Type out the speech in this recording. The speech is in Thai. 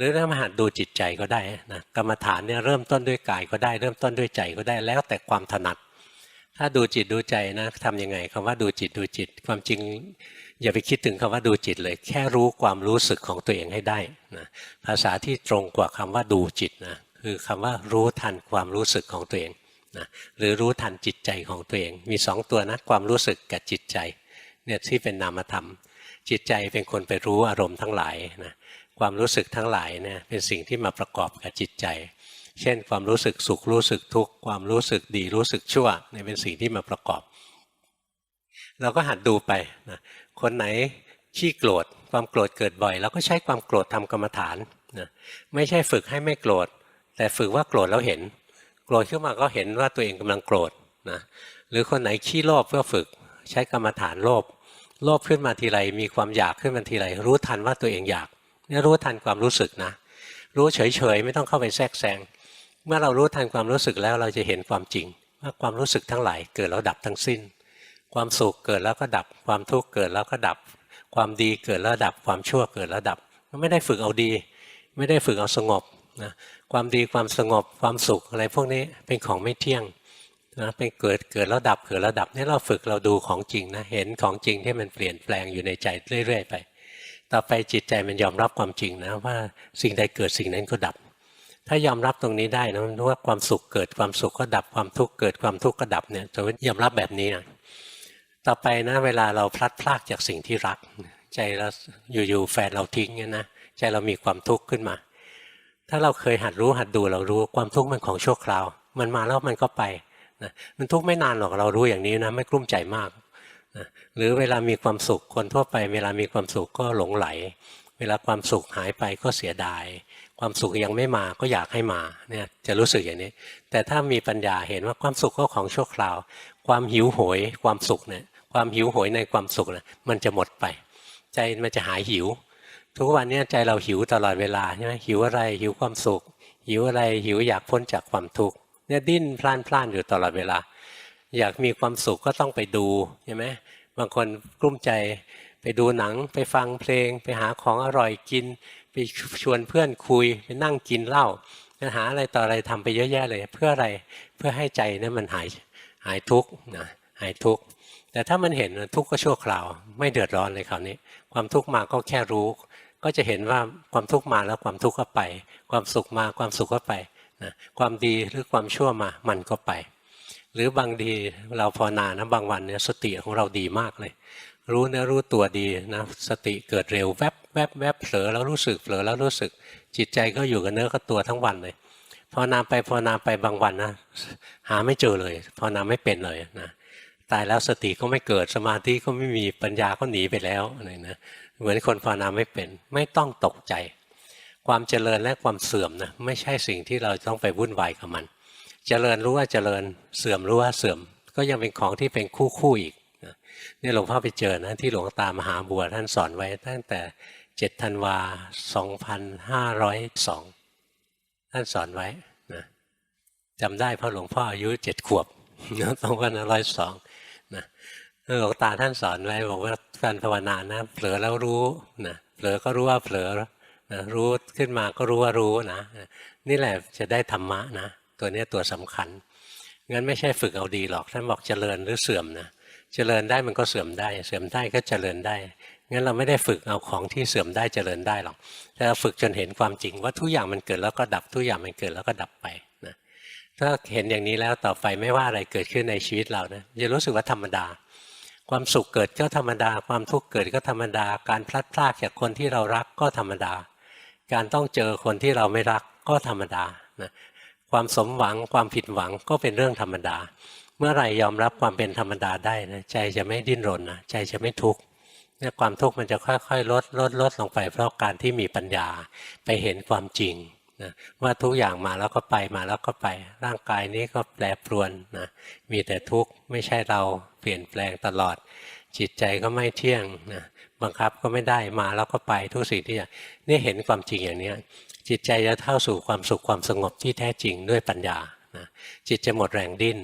รือถ้ามหัดดูจิตใจก็ได้นะกรรมฐานเนี่ยเริ่มต้นด้วยกายก็ได้ เริ่มต้นด้วยใจก็ได้แล้วแต่ความถนัด ถ้าดูจิตดูใจนะทำยังไงคำว่าดูจิตดูจิต ความจริงอย่าไปคิดถึงคำว่าดูจิตเลย แค่รู้ความรู้สึกของตัวเองให้ได้นะภาษาที่ตรงกว่าคำว่าดูจิตนะคือคำว่ารู้ทันความรู้สึกของตัวเองนะหรือรู้ทันจิตใจของตัวเอง มีสองตัวนะความรู้สึกกับจิตใจเนี่ยที่เป็นนามธรรม จิตใจเป็นคนไปรู้อารมณ์ทั้งหลายนะความรู้สึกทั้งหลายเนี่ยเป็นสิ่งที่มาประกอบกับจิตใจ เช่น ความรู้สึกสุขรู้สึกทุกข์ความรู้สึกดีรู้สึกชั่วเนี่ยเป็นสิ่งที่มาประกอบ เราก็หัดดูไปนะคนไหนขี้โกรธความโกรธเกิดบ่อยเราก็ใช้ความโกรธทำกรรมฐานนะไม่ใช่ฝึกให้ไม่โกรธ แต่ฝึกว่าโกรธแล้วเห็น โกรธขึ้นมาก็เห็นว่าตัวเองกำลังโกรธนะหรือคนไหนขี้โลภก็ฝึกใช้กรรมฐานโลภ โลภขึ้นมาทีไรมีความอยากขึ้นมาทีไรรู้ทันว่าตัวเองอยากนี่รู้ทันความรู้สึกนะ รู้เฉยๆไม่ต้องเข้าไปแทรกแซงเมื่อเรารู้ทันความรู้สึกแล้วเราจะเห็นความจริง ว่าความรู้สึกทั้งหลายเกิดแล้วดับทั้งสิ้น ความสุขเกิดแล้วก็ดับ ความทุกข์เกิดแล้วก็ดับ ความดีเกิดแล้วดับ ความชั่วเกิดแล้วดับไม่ได้ฝึกเอาดี ไม่ได้ฝึกเอาสงบนะความดีความสงบความสุขอะไรพวกนี้เป็นของไม่เที่ยง นะเป็นเกิดเกิดแล้วดับเกิดแล้วดับนี่เราฝึกเราดูของจริงนะเห็นของจริงที่มันเปลี่ยนแปลงอยู่ในใจเรื่อย ๆ ไป ต่อไปจิตใจมันยอมรับความจริงนะว่าสิ่งใดเกิดสิ่งนั้นก็ดับ ถ้ายอมรับตรงนี้ได้นะว่าความสุขเกิดความสุขก็ดับความทุกข์เกิดความทุกข์ก็ดับเนี่ยจะยอมรับแบบนี้นะต่อไปนะเวลาเราพลัดพรากจากสิ่งที่รัก ใจเราอยู่ๆแฟนเราทิ้งเนี่ยนะใจเรามีความทุกข์ขึ้นมา ถ้าเราเคยหัดรู้หัดดูเรารู้ความทุกข์มันของชั่วคราว มันมาแล้วมันก็ไป นะมันทุกข์ไม่นานหรอกเรารู้อย่างนี้นะไม่กลุ้มใจมากนะหรือเวลามีความสุขคนทั่วไป เวลามีความสุขก็หลงไหล เวลาความสุขหายไปก็เสียดาย ความสุขยังไม่มาก็อยากให้มาเนี่ยจะรู้สึกอย่างนี้ แต่ถ้ามีปัญญาเห็นว่าความสุขก็ของชั่วคราว ความหิวโหย ความสุขเนี่ยความหิวโหยในความสุขนี่ยมันจะหมดไป ใจมันจะหายหิว ทุกวันนี้ใจเราหิวตลอดเวลาใช่ไหมหิวอะไรหิวความสุข หิวอะไรหิวอยากพ้นจากความทุกข์ เนี่ยดิ้นพล่านพล่านอยู่ตลอดเวลา อยากมีความสุขก็ต้องไปดูใช่ไหมบางคนกลุ้มใจไปดูหนังไปฟังเพลง ไปหาของอร่อยกิน ไปชวนเพื่อนคุย ไปนั่งกินเหล้าหาอะไรต่ออะไรทำไปเยอะแยะเลย เพื่ออะไรเพื่อให้ใจนั้นมันหายหายทุกข์นะหายทุกข์แต่ถ้ามันเห็นทุกข์ก็ชั่วคราว ไม่เดือดร้อนเลยคราวนี้ ความทุกข์มาก็แค่รู้ ก็จะเห็นว่าความทุกข์มาแล้วความทุกข์ก็ไป ความสุขมาความสุขก็ไป นะความดีหรือความชั่วมามันก็ไป หรือบางทีเราภาวนานะบางวันเนี่ยสติของเราดีมากเลย รู้เนื้อรู้ตัวดีนะสติเกิดเร็วแวบแวบแวบเผลอแล้วรู้สึกเผลอแล้วรู้สึก จิตใจก็อยู่กับเนื้อกับตัวทั้งวันเลยภาวนาไปภาวนาไปบางวันนะหาไม่เจอเลยภาวนาไม่เป็นเลยนะตายแล้วสติก็ไม่เกิดสมาธิก็ไม่มีปัญญาก็หนีไปแล้วอะไรนะเหมือนคนภาวนาไม่เป็น ไม่ต้องตกใจ ความเจริญและความเสื่อมนะไม่ใช่สิ่งที่เราต้องไปวุ่นวายกับมัน เจริญรู้ว่าเจริญเสื่อมรู้ว่าเสื่อม ก็ยังเป็นของที่เป็นคู่คู่อีกนี่หลวงพ่อไปเจอนะที่หลวงตามหาบัวท่านสอนไว้ตั้งแต่เจ็ดธันวาสองพันห้าร้อยสองท่านสอนไว้นะจำได้เพราะหลวงพ่ออายุเจ็ดขวบสองพันห้าร้อยสองนะหลวงตาท่านสอนไว้บอกว่าการภาวนานะเผลอแล้วรู้นะเผลอก็รู้ว่าเผลอ นะรู้ขึ้นมาก็รู้ว่ารู้นะนี่แหละจะได้ธรรมะนะตัวนี้ตัวสำคัญงั้นไม่ใช่ฝึกเอาดีหรอกท่านบอกเจริญหรือเสื่อมนะเจริญได้มันก็เสื่อมได้ เสื่อมได้ก็เจริญได้งั้นเราไม่ได้ฝึกเอาของที่เสื่อมได้เจริญได้หรอกแต่เราฝึกจนเห็นความจริงว่าทุกอย่างมันเกิดแล้วก็ดับทุกอย่างมันเกิดแล้วก็ดับไปนะถ้าเห็นอย่างนี้แล้วต่อไปไม่ว่าอะไรเกิดขึ้นในชีวิตเรานะจะรู้สึกว่าธรรมดา ความสุขเกิดก็ธรรมดา ความทุกข์เกิดก็ธรรมดา การพลัดพรากจากคนที่เรารักก็ธรรมดา การต้องเจอคนที่เราไม่รักก็ธรรมดานะความสมหวังความผิดหวังก็เป็นเรื่องธรรมดา เมื่อไรยอมรับความเป็นธรรมดาได้นะใจจะไม่ดิ้นรนนะใจจะไม่ทุกข์เนี่ยความทุกข์มันจะค่อยๆ ลดลดลดลงไป เพราะการที่มีปัญญาไปเห็นความจริงนะว่าทุกอย่างมาแล้วก็ไปมาแล้วก็ไป ร่างกายนี้ก็แปรปรวนนะมีแต่ทุกข์ไม่ใช่เราเปลี่ยนแปลงตลอด จิตใจก็ไม่เที่ยงนะบังคับก็ไม่ได้มาแล้วก็ไปทุกสิ่งที่อย่างนี่เห็นความจริงอย่างนี้จิตใจจะเท่าสู่ความสุขความสงบที่แท้จริงด้วยปัญญานะจิตจะหมดแรงดิ้น